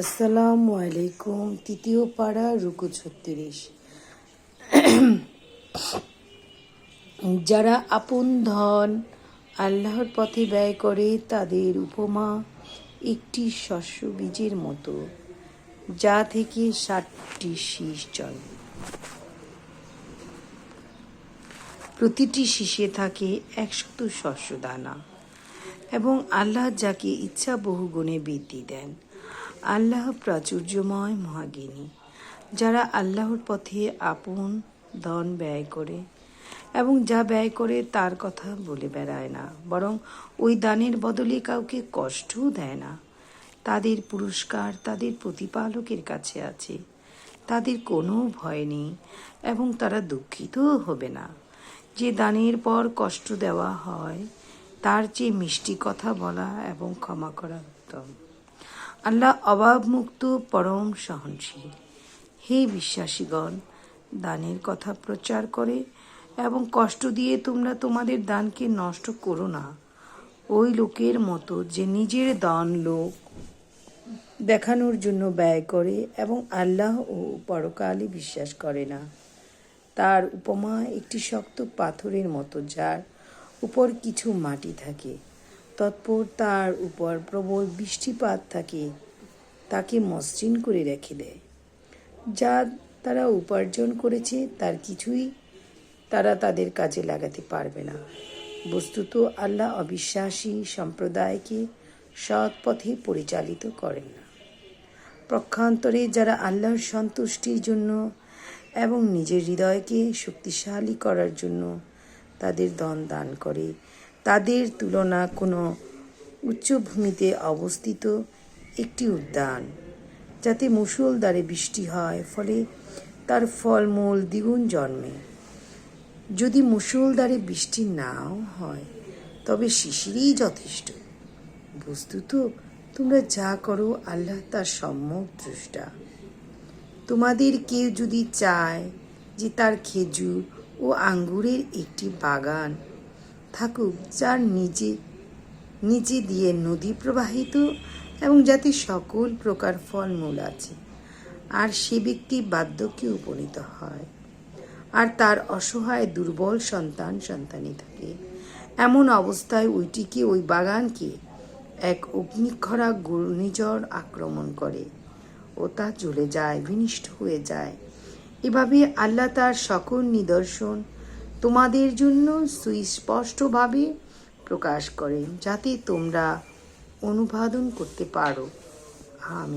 আসসালামু আলাইকুম, তৃতীয় পাড়া, রুকু ছত্রিশ। যারা আপন ধন আল্লাহর পথে ব্যয় করে, তাদের উপমা একটি শস্য বীজের মতো, যা থেকে ষাটটি শীষ জন্ম। প্রতিটি শীষে থাকে একশত শস্য দানা, এবং আল্লাহ যাকে ইচ্ছা বহু গুণে বৃদ্ধি দেন। আল্লাহ প্রাচুর্যময় মহাগিনী যারা আল্লাহর পথে আপন ধন ব্যয় করে এবং যা ব্যয় করে তার কথা বলে বেড়ায় না, বরং ওই দানের বদলে কাউকে কষ্টও দেয় না। তাদের পুরস্কার তাদের প্রতিপালকের কাছে আছে। তাদের কোনো ভয় নেই এবং তারা দুঃখিতও হবে না। যে দানের পর কষ্ট দেওয়া হয়, তার চেয়ে মিষ্টি কথা বলা এবং ক্ষমা করা উত্তম। আল্লাহ অভাবমুক্ত পরম সহনশীল। হে বিশ্বাসীগণ, দানের কথা প্রচার করে এবং কষ্ট দিয়ে তোমরা তোমাদের দানকে নষ্ট করো না। ওই লোকের মতো যে নিজের দান লোক দেখানোর জন্য ব্যয় করে এবং আল্লাহ ও পরকালে বিশ্বাস করে না। তার উপমা একটি শক্ত পাথরের মতো, যার উপর কিছু মাটি থাকে। তৎপর তার উপর প্রবল বৃষ্টিপাত থাকে, তাকে মসৃণ করে রেখে দেয়। যা তারা উপার্জন করেছে, তার কিছুই তারা তাদের কাজে লাগাতে পারবে না। বস্তুত আল্লাহ অবিশ্বাসী সম্প্রদায়কে সৎ পথে পরিচালিত করেন না। পক্ষান্তরে যারা আল্লাহর সন্তুষ্টির জন্য এবং নিজের হৃদয়কে শক্তিশালী করার জন্য তাদের দন দান করে তাদের তুলনা কোনো উচ্চভূমিতে অবস্থিত একটি উদ্যান, যাতে মুষলধারে বৃষ্টি হয়, ফলে তার ফলমূল দ্বিগুণ জন্মে। যদি মুষলধারে বৃষ্টি নাও হয়, তবে শিশিরই যথেষ্ট। বস্তুত, তোমরা যা করো আল্লাহ তার সম্যক দ্রষ্টা। তোমাদের কেউ যদি চায় যে তার খেজুর ও আঙ্গুরের একটি বাগান থাকুক, যার নিচে নিচে দিয়ে নদী প্রবাহিত এবং যাতে সকল প্রকার ফলমূল আছে, আর সে ব্যক্তি বার্ধক্যে উপনীত হয়। আর তার অসহায় দুর্বল সন্তান সন্তানই থাকে। এমন অবস্থায় ওইটিকে ওই বাগানকে এক অগ্নিক্ষরা ঘূর্ণিঝড় আক্রমণ করে ও তা চলে যায়, বিনিষ্ট হয়ে যায়। এভাবে আল্লাহ তার সকল নিদর্শন তোমাদের জন্য সুস্পষ্টভাবে প্রকাশ করেন যাতে তোমরা অনুবাদন করতে পারো। আমি